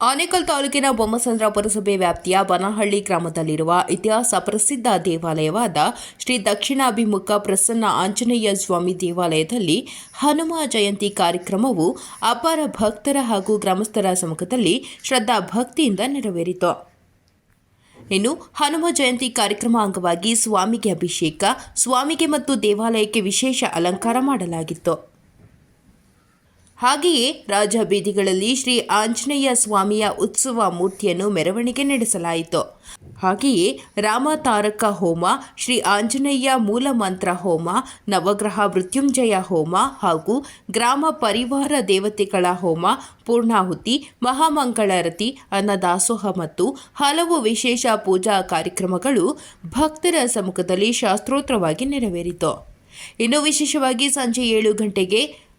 ಆನೇಕಲ್ ತಾಲೂಕಿನ ಬೊಮ್ಮಸಂದ್ರ ಪುರಸಭೆ ವ್ಯಾಪ್ತಿಯ ಬನಹಳ್ಳಿ ಗ್ರಾಮದಲ್ಲಿರುವ ಇತಿಹಾಸ ಪ್ರಸಿದ್ಧ ದೇವಾಲಯವಾದ ಶ್ರೀ ದಕ್ಷಿಣಾಭಿಮುಖ ಪ್ರಸನ್ನ ಆಂಜನೇಯ ಸ್ವಾಮಿ ದೇವಾಲಯದಲ್ಲಿ ಹನುಮ ಜಯಂತಿ ಕಾರ್ಯಕ್ರಮವು ಅಪಾರ ಭಕ್ತರ ಹಾಗೂ ಗ್ರಾಮಸ್ಥರ ಸಮ್ಮುಖದಲ್ಲಿ ಶ್ರದ್ಧಾ ಭಕ್ತಿಯಿಂದ ನೆರವೇರಿತು. ಇನ್ನು ಹನುಮ ಜಯಂತಿ ಕಾರ್ಯಕ್ರಮ ಅಂಗವಾಗಿ ಸ್ವಾಮಿಗೆ ಅಭಿಷೇಕ, ಸ್ವಾಮಿಗೆ ಮತ್ತು ದೇವಾಲಯಕ್ಕೆ ವಿಶೇಷ ಅಲಂಕಾರ ಮಾಡಲಾಗಿತ್ತು. ಹಾಗೆಯೇ ರಾಜಬೀದಿಗಳಲ್ಲಿ ಶ್ರೀ ಆಂಜನೇಯ ಸ್ವಾಮಿಯ ಉತ್ಸವ ಮೂರ್ತಿಯನ್ನು ಮೆರವಣಿಗೆ ನಡೆಸಲಾಯಿತು. ಹಾಗೆಯೇ ರಾಮ ತಾರಕ ಹೋಮ, ಶ್ರೀ ಆಂಜನೇಯ ಮೂಲ ಮಂತ್ರ ಹೋಮ, ನವಗ್ರಹ ಮೃತ್ಯುಂಜಯ ಹೋಮ ಹಾಗೂ ಗ್ರಾಮ ಪರಿವಾರ ದೇವತೆಗಳ ಹೋಮ, ಪೂರ್ಣಾಹುತಿ, ಮಹಾಮಂಗಳಾರತಿ, ಅನ್ನದಾಸೋಹ ಮತ್ತು ಹಲವು ವಿಶೇಷ ಪೂಜಾ ಕಾರ್ಯಕ್ರಮಗಳು ಭಕ್ತರ ಸಮ್ಮುಖದಲ್ಲಿ ಶಾಸ್ತ್ರೋತ್ರವಾಗಿ ನೆರವೇರಿತು. ಇನ್ನು ವಿಶೇಷವಾಗಿ ಸಂಜೆ ಏಳು ಗಂಟೆಗೆ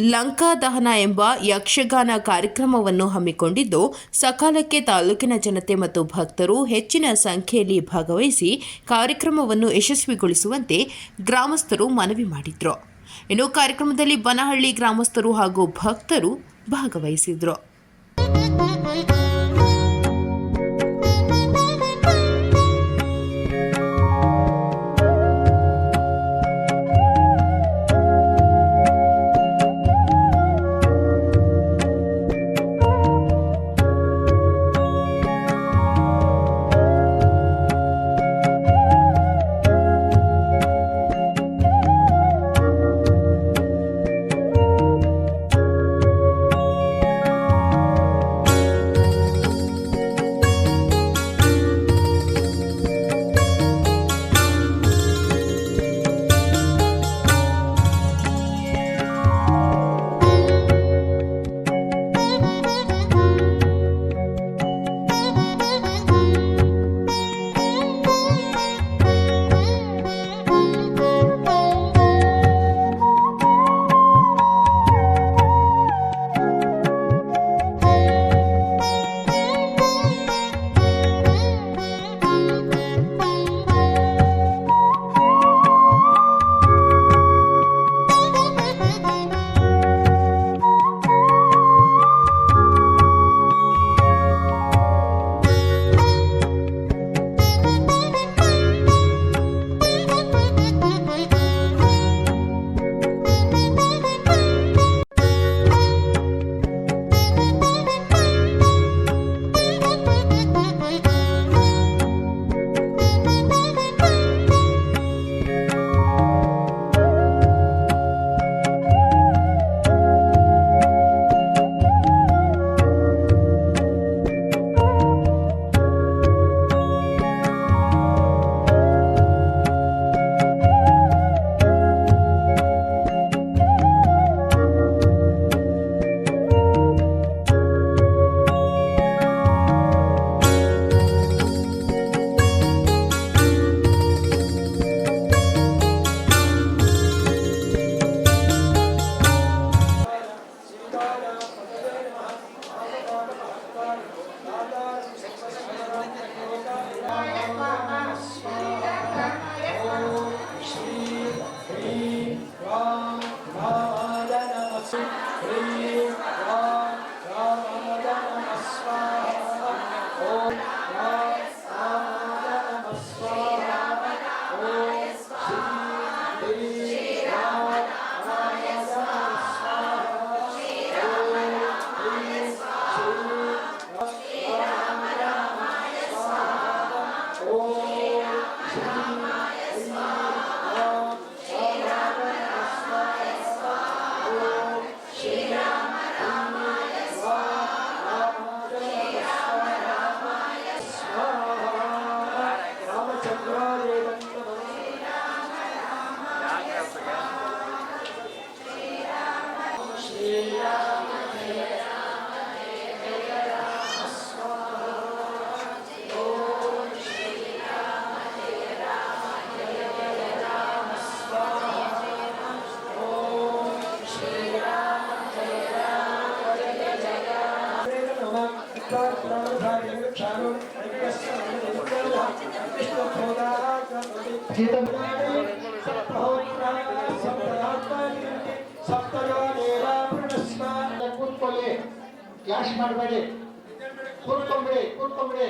ಲಂಕಾ ದಹನ ಎಂಬ ಯಕ್ಷಗಾನ ಕಾರ್ಯಕ್ರಮವನ್ನು ಹಮ್ಮಿಕೊಂಡಿದ್ದು, ಸಕಾಲಕ್ಕೆ ತಾಲೂಕಿನ ಜನತೆ ಮತ್ತು ಭಕ್ತರು ಹೆಚ್ಚಿನ ಸಂಖ್ಯೆಯಲ್ಲಿ ಭಾಗವಹಿಸಿ ಕಾರ್ಯಕ್ರಮವನ್ನು ಯಶಸ್ವಿಗೊಳಿಸುವಂತೆ ಗ್ರಾಮಸ್ಥರು ಮನವಿ ಮಾಡಿದ್ರು. ಇನ್ನು ಕಾರ್ಯಕ್ರಮದಲ್ಲಿ ಬನಹಳ್ಳಿ ಗ್ರಾಮಸ್ಥರು ಹಾಗೂ ಭಕ್ತರು ಭಾಗವಹಿಸಿದ್ರು. ಕೂತ್ಕೊಳ್ಳಿ. ಕ್ಲಾಶ್ ಮಾಡಬೇಡಿ. ಕೂತ್ಕೊಂಬಿಡಿ ಕೂತ್ಕೊಂಬಿಡಿ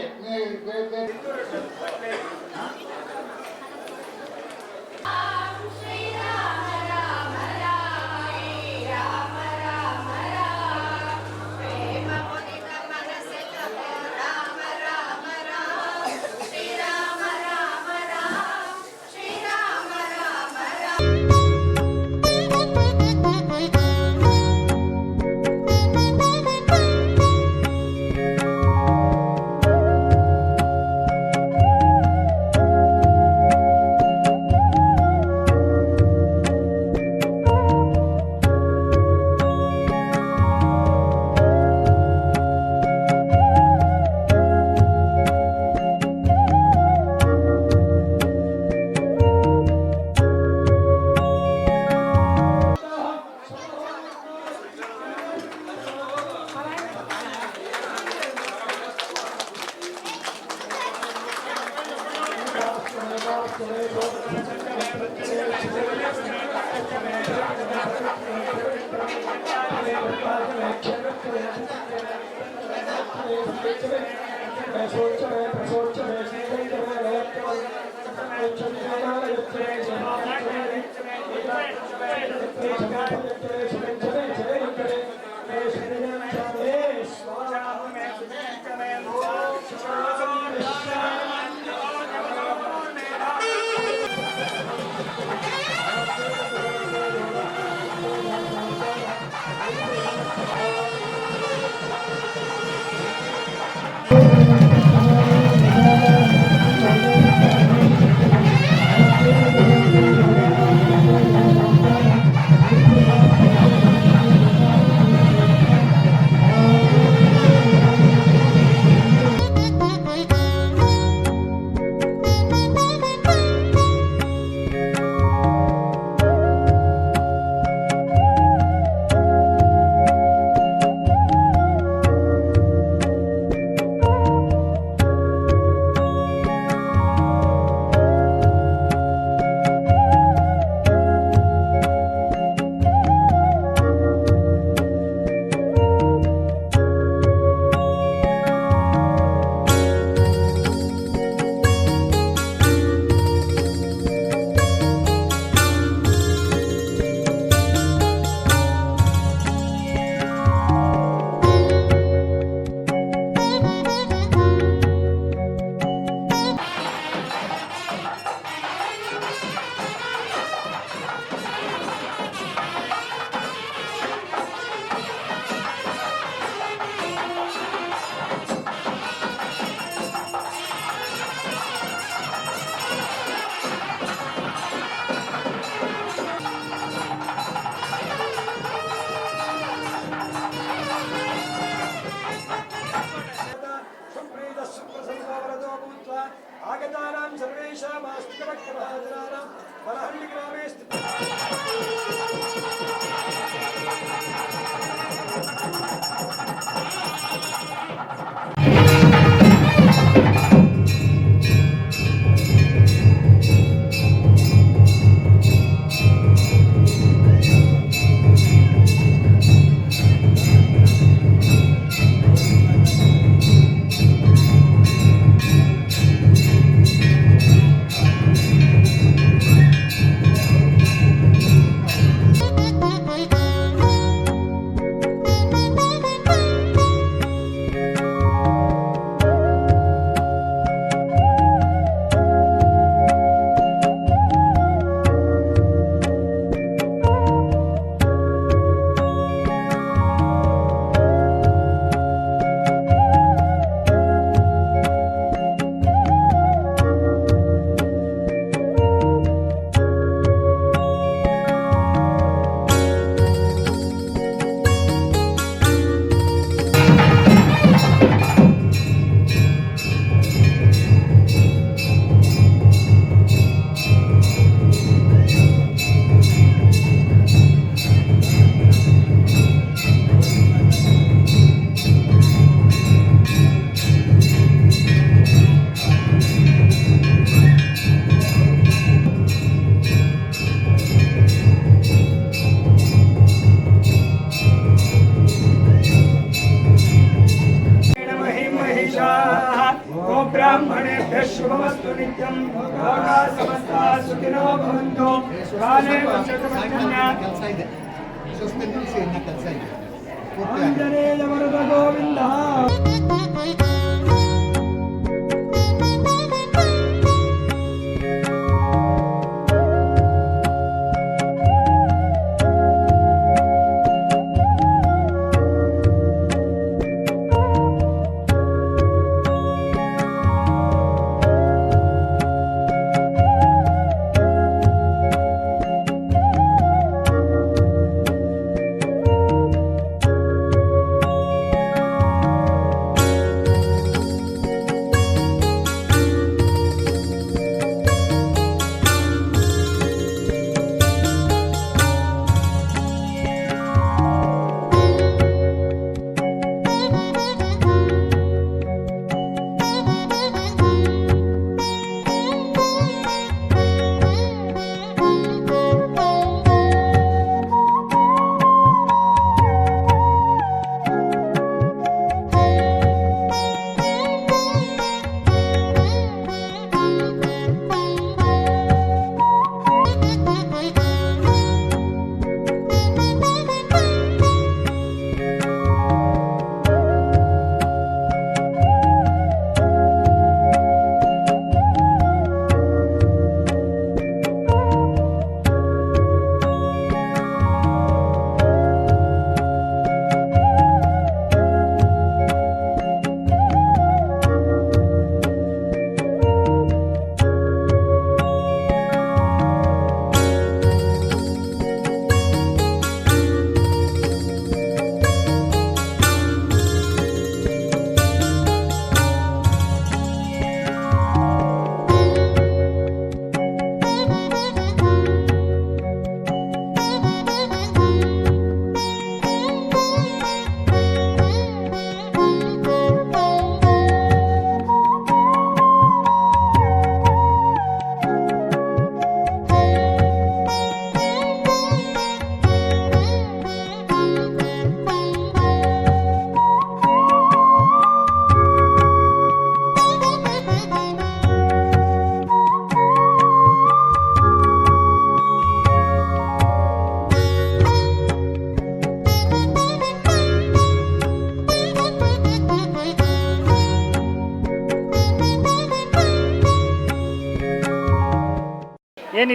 ಏನು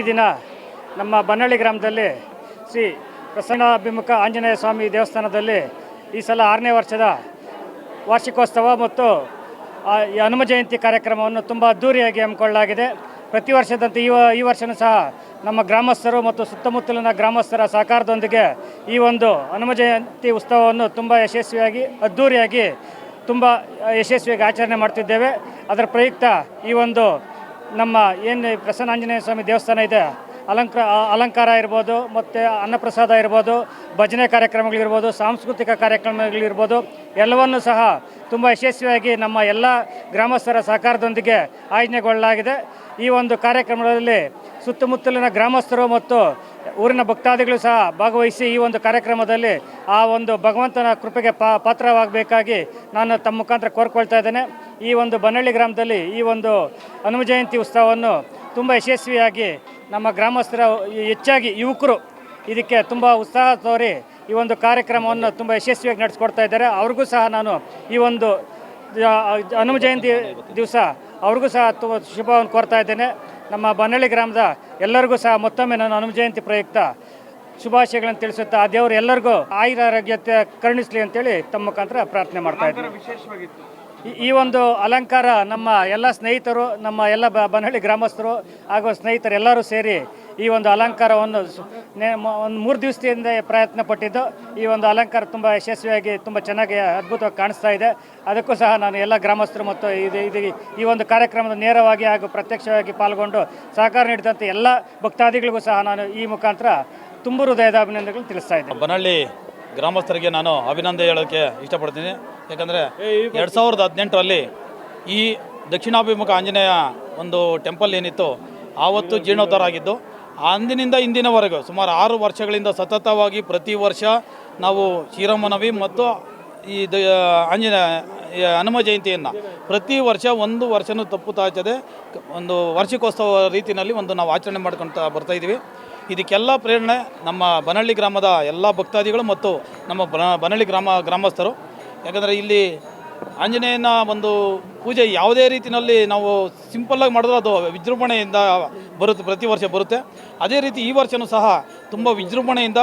ನಮ್ಮ ಬನ್ನಳ್ಳಿ ಗ್ರಾಮದಲ್ಲಿ ಶ್ರೀ ಪ್ರಸನ್ನಾಭಿಮುಖ ಆಂಜನೇಯ ಸ್ವಾಮಿ ದೇವಸ್ಥಾನದಲ್ಲಿ ಈ ಸಲ ಆರನೇ ವರ್ಷದ ವಾರ್ಷಿಕೋತ್ಸವ ಮತ್ತು ಈ ಹನುಮ ಜಯಂತಿ ಕಾರ್ಯಕ್ರಮವನ್ನು ತುಂಬ ಅದ್ಧೂರಿಯಾಗಿ ಹಮ್ಮಿಕೊಳ್ಳಲಾಗಿದೆ. ಪ್ರತಿ ವರ್ಷದಂತೆ ಈ ಈ ವರ್ಷವೂ ಸಹ ನಮ್ಮ ಗ್ರಾಮಸ್ಥರು ಮತ್ತು ಸುತ್ತಮುತ್ತಲಿನ ಗ್ರಾಮಸ್ಥರ ಸಹಕಾರದೊಂದಿಗೆ ಈ ಒಂದು ಹನುಮ ಜಯಂತಿ ಉತ್ಸವವನ್ನು ತುಂಬ ಯಶಸ್ವಿಯಾಗಿ ಅದ್ಧೂರಿಯಾಗಿ ತುಂಬ ಯಶಸ್ವಿಯಾಗಿ ಆಚರಣೆ ಮಾಡ್ತಿದ್ದೇವೆ. ಅದರ ಪ್ರಯುಕ್ತ ಈ ಒಂದು ನಮ್ಮ ಏನು ಪ್ರಸನ್ನ ಆಂಜನೇಯ ಸ್ವಾಮಿ ದೇವಸ್ಥಾನ ಇದೆ, ಅಲಂಕಾರ ಅಲಂಕಾರ ಇರ್ಬೋದು, ಮತ್ತು ಅನ್ನಪ್ರಸಾದ ಇರ್ಬೋದು, ಭಜನೆ ಕಾರ್ಯಕ್ರಮಗಳಿರ್ಬೋದು, ಸಾಂಸ್ಕೃತಿಕ ಕಾರ್ಯಕ್ರಮಗಳಿರ್ಬೋದು, ಎಲ್ಲವನ್ನು ಸಹ ತುಂಬ ಯಶಸ್ವಿಯಾಗಿ ನಮ್ಮ ಎಲ್ಲ ಗ್ರಾಮಸ್ಥರ ಸಹಕಾರದೊಂದಿಗೆ ಆಯೋಜನೆಗೊಳ್ಳಲಾಗಿದೆ. ಈ ಒಂದು ಕಾರ್ಯಕ್ರಮದಲ್ಲಿ ಸುತ್ತಮುತ್ತಲಿನ ಗ್ರಾಮಸ್ಥರು ಮತ್ತು ಊರಿನ ಭಕ್ತಾದಿಗಳು ಸಹ ಭಾಗವಹಿಸಿ ಈ ಒಂದು ಕಾರ್ಯಕ್ರಮದಲ್ಲಿ ಆ ಒಂದು ಭಗವಂತನ ಕೃಪೆಗೆ ಪಾತ್ರವಾಗಬೇಕಾಗಿ ನಾನು ತಮ್ಮ ಮುಖಾಂತರ ಕೋರ್ಕೊಳ್ತಾ ಇದ್ದೇನೆ. ಈ ಒಂದು ಬನ್ನಳ್ಳಿ ಗ್ರಾಮದಲ್ಲಿ ಈ ಒಂದು ಹನುಮ ಜಯಂತಿ ಉತ್ಸವವನ್ನು ತುಂಬ ಯಶಸ್ವಿಯಾಗಿ ನಮ್ಮ ಗ್ರಾಮಸ್ಥರ ಹೆಚ್ಚಾಗಿ ಯುವಕರು ಇದಕ್ಕೆ ತುಂಬ ಉತ್ಸಾಹ ತೋರಿ ಈ ಒಂದು ಕಾರ್ಯಕ್ರಮವನ್ನು ತುಂಬ ಯಶಸ್ವಿಯಾಗಿ ನಡೆಸ್ಕೊಡ್ತಾ ಇದ್ದಾರೆ. ಅವ್ರಿಗೂ ಸಹ ನಾನು ಈ ಒಂದು ಹನುಮ ಜಯಂತಿ ದಿವಸ ಅವ್ರಿಗೂ ಸಹ ತುಂಬ ಶುಭವನ್ನು ಕೋರ್ತಾ ಇದ್ದೇನೆ. ನಮ್ಮ ಬನ್ನಳ್ಳಿ ಗ್ರಾಮದ ಎಲ್ಲರಿಗೂ ಸಹ ಮತ್ತೊಮ್ಮೆ ನಾನು ಹನುಮ ಜಯಂತಿ ಪ್ರಯುಕ್ತ ಶುಭಾಶಯಗಳನ್ನು ತಿಳಿಸುತ್ತಾ ಆ ದೇವರು ಎಲ್ಲರಿಗೂ ಆಯುರ ಆರೋಗ್ಯತೆ ಕರುಣಿಸಲಿ ಅಂತೇಳಿ ತಮ್ಮ ಮುಖಾಂತರ ಪ್ರಾರ್ಥನೆ ಮಾಡ್ತಾ ಇದ್ದೀನಿ. ಈ- ಈ ಒಂದು ಅಲಂಕಾರ ನಮ್ಮ ಎಲ್ಲ ಸ್ನೇಹಿತರು ನಮ್ಮ ಎಲ್ಲ ಬ ಬನಹಳ್ಳಿ ಗ್ರಾಮಸ್ಥರು ಹಾಗೂ ಸ್ನೇಹಿತರು ಎಲ್ಲರೂ ಸೇರಿ ಈ ಒಂದು ಅಲಂಕಾರವನ್ನು ಒಂದು ಮೂರು ದಿವಸದಿಂದ ಪ್ರಯತ್ನ ಪಟ್ಟಿದ್ದು. ಈ ಒಂದು ಅಲಂಕಾರ ತುಂಬ ಯಶಸ್ವಿಯಾಗಿ, ತುಂಬ ಚೆನ್ನಾಗಿ, ಅದ್ಭುತವಾಗಿ ಕಾಣಿಸ್ತಾ ಇದೆ. ಅದಕ್ಕೂ ಸಹ ನಾನು ಎಲ್ಲ ಗ್ರಾಮಸ್ಥರು ಮತ್ತು ಇದು ಇದು ಈ ಒಂದು ಕಾರ್ಯಕ್ರಮದ ನೇರವಾಗಿ ಹಾಗೂ ಪ್ರತ್ಯಕ್ಷವಾಗಿ ಪಾಲ್ಗೊಂಡು ಸಹಕಾರ ನೀಡಿದಂಥ ಎಲ್ಲ ಭಕ್ತಾದಿಗಳಿಗೂ ಸಹ ನಾನು ಈ ಮುಖಾಂತರ ತುಂಬ ಹೃದಯದ ಅಭಿನಂದನೆಗಳನ್ನು ತಿಳಿಸ್ತಾ ಇದ್ದೆ ಬನಹಳ್ಳಿ ಗ್ರಾಮಸ್ಥರಿಗೆ ನಾನು ಅಭಿನಂದನೆ ಹೇಳೋಕ್ಕೆ ಇಷ್ಟಪಡ್ತೀನಿ. ಯಾಕಂದರೆ ಎರಡು ಸಾವಿರದ ಹದಿನೆಂಟರಲ್ಲಿ ಈ ದಕ್ಷಿಣಾಭಿಮುಖ ಆಂಜನೇಯ ಒಂದು ಟೆಂಪಲ್ ಏನಿತ್ತು, ಆವತ್ತು ಜೀರ್ಣೋದ್ಧಾರ ಆಗಿದ್ದು ಅಂದಿನಿಂದ ಇಂದಿನವರೆಗೂ ಸುಮಾರು ಆರು ವರ್ಷಗಳಿಂದ ಸತತವಾಗಿ ಪ್ರತಿ ವರ್ಷ ನಾವು ಶ್ರೀರಾಮನವಿ ಮತ್ತು ಈ ದ ಆಂಜನೇಯ ಹನುಮ ಜಯಂತಿಯನ್ನು ಪ್ರತಿ ವರ್ಷ ಒಂದು ವರ್ಷನೂ ತಪ್ಪು ತಾಚದೆ ಒಂದು ವಾರ್ಷಿಕೋತ್ಸವ ರೀತಿಯಲ್ಲಿ ಒಂದು ನಾವು ಆಚರಣೆ ಮಾಡ್ಕೊಳ್ತಾ ಬರ್ತಾ ಇದ್ದೀವಿ. ಇದಕ್ಕೆಲ್ಲ ಪ್ರೇರಣೆ ನಮ್ಮ ಬನಹಳ್ಳಿ ಗ್ರಾಮದ ಎಲ್ಲ ಭಕ್ತಾದಿಗಳು ಮತ್ತು ನಮ್ಮ ಬನಳ್ಳಿ ಗ್ರಾಮ ಗ್ರಾಮಸ್ಥರು. ಯಾಕಂದರೆ ಇಲ್ಲಿ ಆಂಜನೇಯನ ಒಂದು ಪೂಜೆ ಯಾವುದೇ ರೀತಿಯಲ್ಲಿ ನಾವು ಸಿಂಪಲ್ಲಾಗಿ ಮಾಡಿದ್ರೆ ಅದು ವಿಜೃಂಭಣೆಯಿಂದ ಬರುತ್ತೆ, ಪ್ರತಿ ವರ್ಷ ಬರುತ್ತೆ. ಅದೇ ರೀತಿ ಈ ವರ್ಷವೂ ಸಹ ತುಂಬ ವಿಜೃಂಭಣೆಯಿಂದ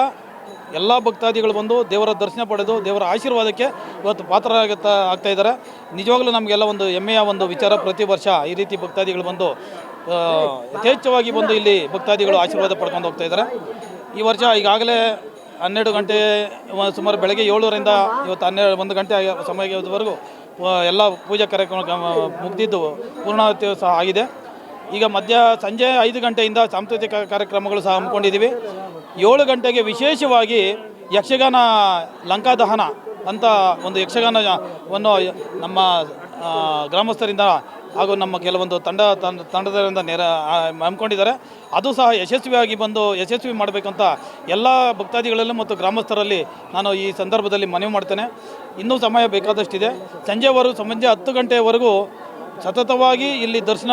ಎಲ್ಲ ಭಕ್ತಾದಿಗಳು ಬಂದು ದೇವರ ದರ್ಶನ ಪಡೆದು ದೇವರ ಆಶೀರ್ವಾದಕ್ಕೆ ಇವತ್ತು ಪಾತ್ರರಾಗುತ್ತಾ, ಆಗ್ತಾ ಇದ್ದಾರೆ. ನಿಜವಾಗ್ಲೂ ನಮಗೆಲ್ಲ ಒಂದು ಹೆಮ್ಮೆಯ ಒಂದು ವಿಚಾರ ಪ್ರತಿ ವರ್ಷ ಈ ರೀತಿ ಭಕ್ತಾದಿಗಳು ಬಂದು ಯಥೇಚ್ಛವಾಗಿ ಬಂದು ಇಲ್ಲಿ ಭಕ್ತಾದಿಗಳು ಆಶೀರ್ವಾದ ಪಡ್ಕೊಂಡು ಹೋಗ್ತಾ ಇದ್ದಾರೆ. ಈ ವರ್ಷ ಈಗಾಗಲೇ ಹನ್ನೆರಡು ಗಂಟೆ ಸುಮಾರು ಬೆಳಗ್ಗೆ ಏಳೂರಿಂದ ಇವತ್ತು ಹನ್ನೆರಡು, ಒಂದು ಗಂಟೆ ಸಮಯ ಸಮಯವರೆಗೂ ಎಲ್ಲ ಪೂಜಾ ಕಾರ್ಯಕ್ರಮ ಮುಗಿದಿದ್ದು ಪೂರ್ಣಾವತಿ ಸಹ ಆಗಿದೆ. ಈಗ ಮಧ್ಯ, ಸಂಜೆ ಐದು ಗಂಟೆಯಿಂದ ಸಾಂಸ್ಕೃತಿಕ ಕಾರ್ಯಕ್ರಮಗಳು ಸಹ ಹಮ್ಮಿಕೊಂಡಿದ್ದೀವಿ. ಏಳು ಗಂಟೆಗೆ ವಿಶೇಷವಾಗಿ ಯಕ್ಷಗಾನ ಲಂಕಾದಹನ ಅಂತ ಒಂದು ಯಕ್ಷಗಾನವನ್ನು ನಮ್ಮ ಗ್ರಾಮಸ್ಥರಿಂದ ಹಾಗೂ ನಮ್ಮ ಕೆಲವೊಂದು ತಂಡ ತಂಡ ತಂಡದಿಂದ ನೆರ ಹಮ್ಮಿಕೊಂಡಿದ್ದಾರೆ. ಅದು ಸಹ ಯಶಸ್ವಿಯಾಗಿ ಬಂದು ಯಶಸ್ವಿ ಮಾಡಬೇಕಂತ ಎಲ್ಲ ಭಕ್ತಾದಿಗಳಲ್ಲೂ ಮತ್ತು ಗ್ರಾಮಸ್ಥರಲ್ಲಿ ನಾನು ಈ ಸಂದರ್ಭದಲ್ಲಿ ಮನವಿ ಮಾಡ್ತೇನೆ. ಇನ್ನೂ ಸಮಯ ಬೇಕಾದಷ್ಟಿದೆ. ಸಂಜೆವರೆಗೂ, ಸಂಜೆ ಹತ್ತು ಗಂಟೆವರೆಗೂ ಸತತವಾಗಿ ಇಲ್ಲಿ ದರ್ಶನ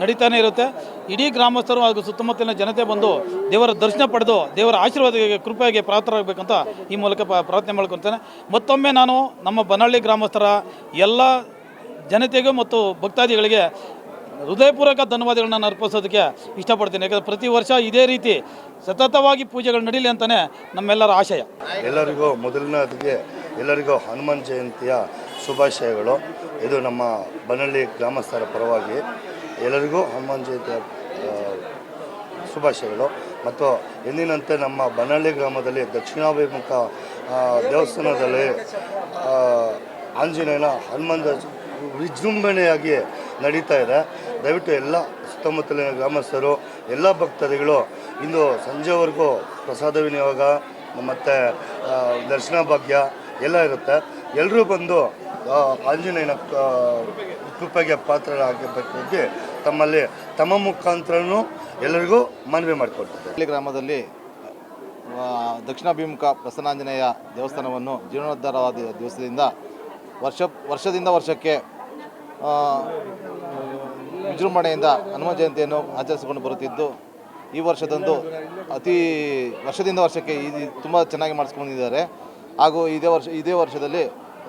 ನಡೀತಾನೆ ಇರುತ್ತೆ. ಇಡೀ ಗ್ರಾಮಸ್ಥರು ಹಾಗೂ ಸುತ್ತಮುತ್ತಲಿನ ಜನತೆ ಬಂದು ದೇವರ ದರ್ಶನ ಪಡೆದು ದೇವರ ಆಶೀರ್ವಾದ ಕೃಪೆಗೆ ಪಾತ್ರರಾಗಬೇಕಂತ ಈ ಮೂಲಕ ಪ್ರಾರ್ಥನೆ ಮಾಡ್ಕೊತೇನೆ. ಮತ್ತೊಮ್ಮೆ ನಾನು ನಮ್ಮ ಬನಹಳ್ಳಿ ಗ್ರಾಮಸ್ಥರ ಎಲ್ಲ ಜನತೆಗೂ ಮತ್ತು ಭಕ್ತಾದಿಗಳಿಗೆ ಹೃದಯಪೂರ್ವಕ ಧನ್ಯವಾದಗಳನ್ನ ನಾನು ಅರ್ಪಿಸೋದಕ್ಕೆ ಇಷ್ಟಪಡ್ತೀನಿ. ಯಾಕಂದರೆ ಪ್ರತಿ ವರ್ಷ ಇದೇ ರೀತಿ ಸತತವಾಗಿ ಪೂಜೆಗಳು ನಡೀಲಿ ಅಂತಲೇ ನಮ್ಮೆಲ್ಲರ ಆಶಯ. ಎಲ್ಲರಿಗೂ ಮೊದಲನೇದಿಗೆ ಎಲ್ಲರಿಗೂ ಹನುಮಾನ್ ಜಯಂತಿಯ ಶುಭಾಶಯಗಳು. ಇದು ನಮ್ಮ ಬನಹಳ್ಳಿ ಗ್ರಾಮಸ್ಥರ ಪರವಾಗಿ ಎಲ್ಲರಿಗೂ ಹನುಮಾನ್ ಜಯಂತಿಯ ಶುಭಾಶಯಗಳು. ಮತ್ತು ಎಂದಿನಂತೆ ನಮ್ಮ ಬನಹಳ್ಳಿ ಗ್ರಾಮದಲ್ಲಿ ದಕ್ಷಿಣಾಭಿಮುಖ ದೇವಸ್ಥಾನದಲ್ಲಿ ಆಂಜನೇಯನ ಹನುಮಾನ್ ವಿಜೃಂಭಣೆಯಾಗಿ ನಡೀತಾ ಇದೆ. ದಯವಿಟ್ಟು ಎಲ್ಲ ಸುತ್ತಮುತ್ತಲಿನ ಗ್ರಾಮಸ್ಥರು, ಎಲ್ಲ ಭಕ್ತಾದಿಗಳು ಇಂದು ಸಂಜೆವರೆಗೂ ಪ್ರಸಾದ ವಿನಿಯೋಗ, ಮತ್ತು ದರ್ಶನ ಭಾಗ್ಯ ಎಲ್ಲ ಇರುತ್ತೆ. ಎಲ್ಲರೂ ಬಂದು ಆಂಜನೇಯನ ಕೃಪೆಗೆ ಪಾತ್ರರಾಗಬೇಕಾಗಿ ತಮ್ಮಲ್ಲಿ, ತಮ್ಮ ಮುಖಾಂತರನೂ ಎಲ್ಲರಿಗೂ ಮನವಿ ಮಾಡಿಕೊಡ್ತಾರೆ ಹಳ್ಳಿ ಗ್ರಾಮದಲ್ಲಿ ದಕ್ಷಿಣಾಭಿಮುಖ ಪ್ರಸನ್ನಾಂಜನೇಯ ದೇವಸ್ಥಾನವನ್ನು ಜೀರ್ಣೋದ್ಧಾರವಾದ ದಿವಸದಿಂದ ವರ್ಷ, ವರ್ಷದಿಂದ ವರ್ಷಕ್ಕೆ ವಿಜೃಂಭಣೆಯಿಂದ ಹನುಮ ಜಯಂತಿಯನ್ನು ಆಚರಿಸಿಕೊಂಡು ಬರುತ್ತಿದ್ದು, ಈ ವರ್ಷದಂದು ಅತಿ ವರ್ಷದಿಂದ ವರ್ಷಕ್ಕೆ ಇದು ತುಂಬ ಚೆನ್ನಾಗಿ ಮಾಡಿಸ್ಕೊಂಡಿದ್ದಾರೆ. ಹಾಗೂ ಇದೇ ವರ್ಷ, ಇದೇ ವರ್ಷದಲ್ಲಿ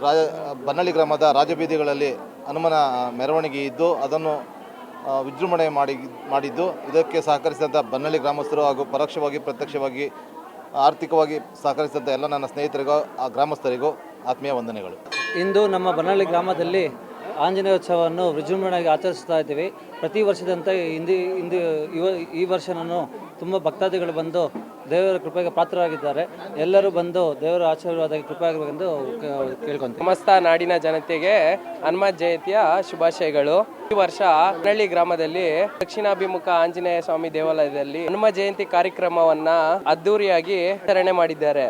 ರಾಜ, ಬನ್ನಳ್ಳಿ ಗ್ರಾಮದ ರಾಜಬೀದಿಗಳಲ್ಲಿ ಹನುಮನ ಮೆರವಣಿಗೆ ಇದ್ದು, ಅದನ್ನು ವಿಜೃಂಭಣೆ ಮಾಡಿ, ಮಾಡಿದ್ದು. ಇದಕ್ಕೆ ಸಹಕರಿಸಿದಂಥ ಬನ್ನಳ್ಳಿ ಗ್ರಾಮಸ್ಥರು ಹಾಗೂ ಪರೋಕ್ಷವಾಗಿ, ಪ್ರತ್ಯಕ್ಷವಾಗಿ, ಆರ್ಥಿಕವಾಗಿ ಸಹಕರಿಸಿದಂಥ ಎಲ್ಲ ನನ್ನ ಸ್ನೇಹಿತರಿಗೂ, ಆ ಗ್ರಾಮಸ್ಥರಿಗೂ ಆತ್ಮೀಯ ವಂದನೆಗಳು. ಇಂದು ನಮ್ಮ ಬನ್ನಳ್ಳಿ ಗ್ರಾಮದಲ್ಲಿ ಆಂಜನೇಯೋತ್ಸವವನ್ನು ವಿಜೃಂಭಣೆಯಾಗಿ ಆಚರಿಸ್ತಾ ಇದ್ದೀವಿ. ಪ್ರತಿ ವರ್ಷದಂತೆ ಇಂದು ಇಂದು ಇವ ಈ ವರ್ಷನೂ ನಾನು ತುಂಬ ಭಕ್ತಾದಿಗಳು ಬಂದು ದೇವರ ಕೃಪೆಗೆ ಪಾತ್ರರಾಗಿದ್ದಾರೆ. ಎಲ್ಲರೂ ಬಂದು ದೇವರ ಆಶೀರ್ವಾದಕ್ಕೆ ಕೃಪೆ ಆಗಬೇಕೆಂದು ಕೇಳ್ಕೊಂತೀವಿ. ಸಮಸ್ತ ನಾಡಿನ ಜನತೆಗೆ ಹನುಮ ಜಯಂತಿಯ ಶುಭಾಶಯಗಳು. ಈ ವರ್ಷ ಹನಳ್ಳಿ ಗ್ರಾಮದಲ್ಲಿ ದಕ್ಷಿಣಾಭಿಮುಖ ಆಂಜನೇಯ ಸ್ವಾಮಿ ದೇವಾಲಯದಲ್ಲಿ ಹನುಮ ಜಯಂತಿ ಕಾರ್ಯಕ್ರಮವನ್ನ ಅದ್ದೂರಿಯಾಗಿ ಆಚರಣೆ ಮಾಡಿದ್ದಾರೆ.